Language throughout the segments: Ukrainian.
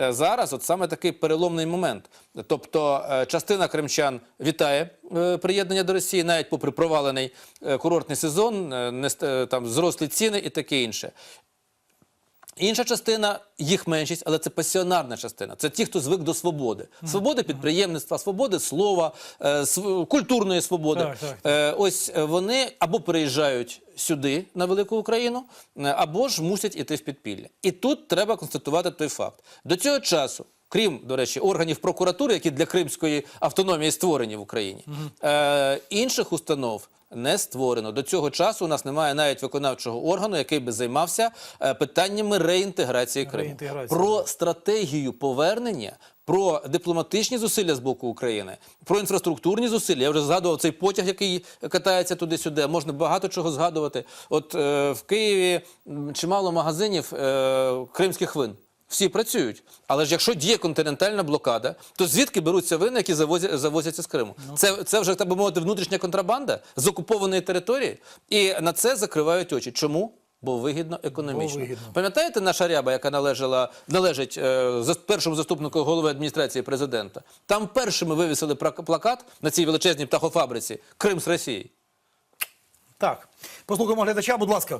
е, зараз от саме такий переломний момент. Тобто е, частина кримчан вітає е, приєднання до Росії, навіть попри провалений курортний сезон, там зрослі ціни і таке інше. Інша частина їх меншість, але це пасіонарна частина. Це ті, хто звик до свободи. Свободи підприємництва, свободи слова, е, св- культурної свободи. Так, так, Е, Ось е, вони або переїжджають сюди на велику Україну, або ж мусять іти в підпілля. І тут треба констатувати той факт. До цього часу. Крім, до речі, органів прокуратури, які для кримської автономії створені в Україні, е, інших установ не створено. До цього часу у нас немає навіть виконавчого органу, який би займався е, питаннями реінтеграції Криму. Реінтеграції, Про стратегію повернення. Про дипломатичні зусилля з боку України, про інфраструктурні зусилля. Я вже згадував цей потяг, який катається туди-сюди. Можна багато чого згадувати. От е, в Києві чимало магазинів е, кримських вин Всі працюють. Але ж якщо діє континентальна блокада, то звідки беруться вини, які завозять, завозяться з Криму? Це, це вже, так би мовити, внутрішня контрабанда з окупованої території. І на це закривають очі. Чому? Бо вигідно економічно. Бо вигідно. Пам'ятаєте наша ряба, яка належала, належить е, за- першому заступнику голови адміністрації президента? Там першими вивісили пра- плакат на цій величезній птахофабриці Крим з Росії. Так, послухаємо глядача, будь ласка.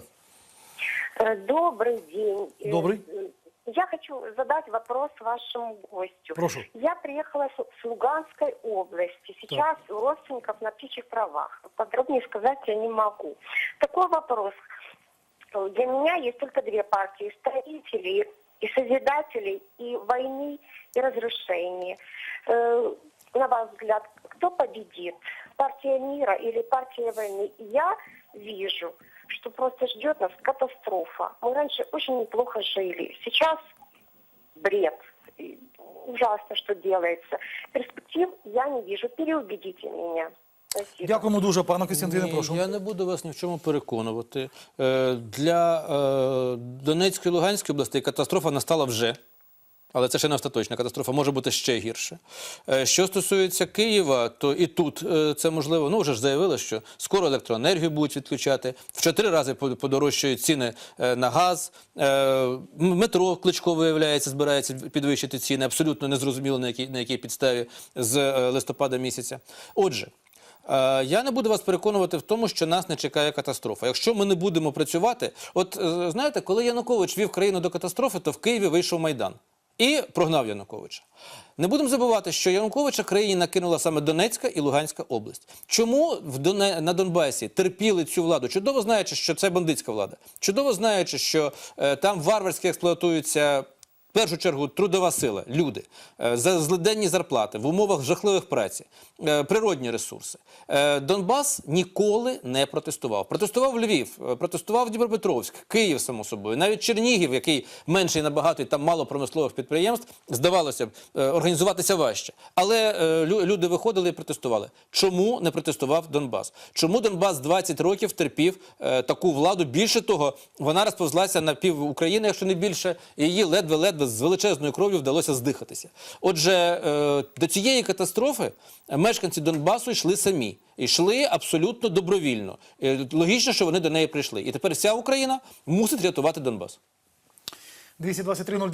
Э, Добрый день. Э, Добрый. э, Я хочу задать вопрос вашему гостю. Прошу. Я приехала с Луганской области. Сейчас у родственников на птичьих правах. Подробнее сказать я не могу. Такой вопрос. Для меня есть только две партии. Строители и созидатели, и войны, и разрушения. Э, На ваш взгляд, кто победит? Партия мира или партия войны? Я вижу, что просто ждет нас катастрофа. Мы раньше очень неплохо жили. Сейчас бред. И Ужасно, что делается. Перспектив я не вижу. Переубедите меня. Спасибо. Дякуємо дуже, пане Костянтине, Ні, прошу. Я не буду вас ні в чому переконувати. Е, Для е, Донецької і Луганської областей катастрофа настала вже. Але це ще не остаточна катастрофа, може бути ще гірше. Е, Що стосується Києва, то і тут е, це можливо. Ну вже ж заявили, що скоро електроенергію будуть відключати. В чотири рази подорожчають ціни е, на газ. Метро Кличко виявляється, збирається підвищити ціни. Абсолютно незрозуміло на якій на якій підставі з листопада місяця. Отже. Я не буду вас переконувати в тому, що нас не чекає катастрофа. Якщо ми не будемо працювати, от знаєте, коли Янукович вів країну до катастрофи, то в Києві вийшов майдан і прогнав Януковича. Не будемо забувати, що Януковича країні накинула саме Донецька і Луганська область. Чому в Доне... на Донбасі терпіли цю владу? Чудово знаючи, що це бандитська влада. Чудово знаючи, що е, там варварськи експлуатуються в першу чергу трудова сила, люди, е, злиденні зарплати в умовах жахливих праці, е, природні ресурси. Е, Донбас ніколи не протестував. Протестував Львів, протестував Дніпропетровськ, Київ, само собою, навіть Чернігів, який менший набагато і там мало промислових підприємств, здавалося б, організуватися важче. Але люди виходили і протестували. Чому не протестував Донбас? Чому Донбас 20 років терпів таку владу? Більше того, вона розповзлася на пів України, якщо не більше, і її ледве-ледве з величезною кров'ю вдалося здихатися. Отже, е, до цієї катастрофи мешканці Донбасу йшли самі. Йшли абсолютно добровільно. Е, Логічно, що вони до неї прийшли. І тепер вся Україна мусить рятувати Донбас. 223 09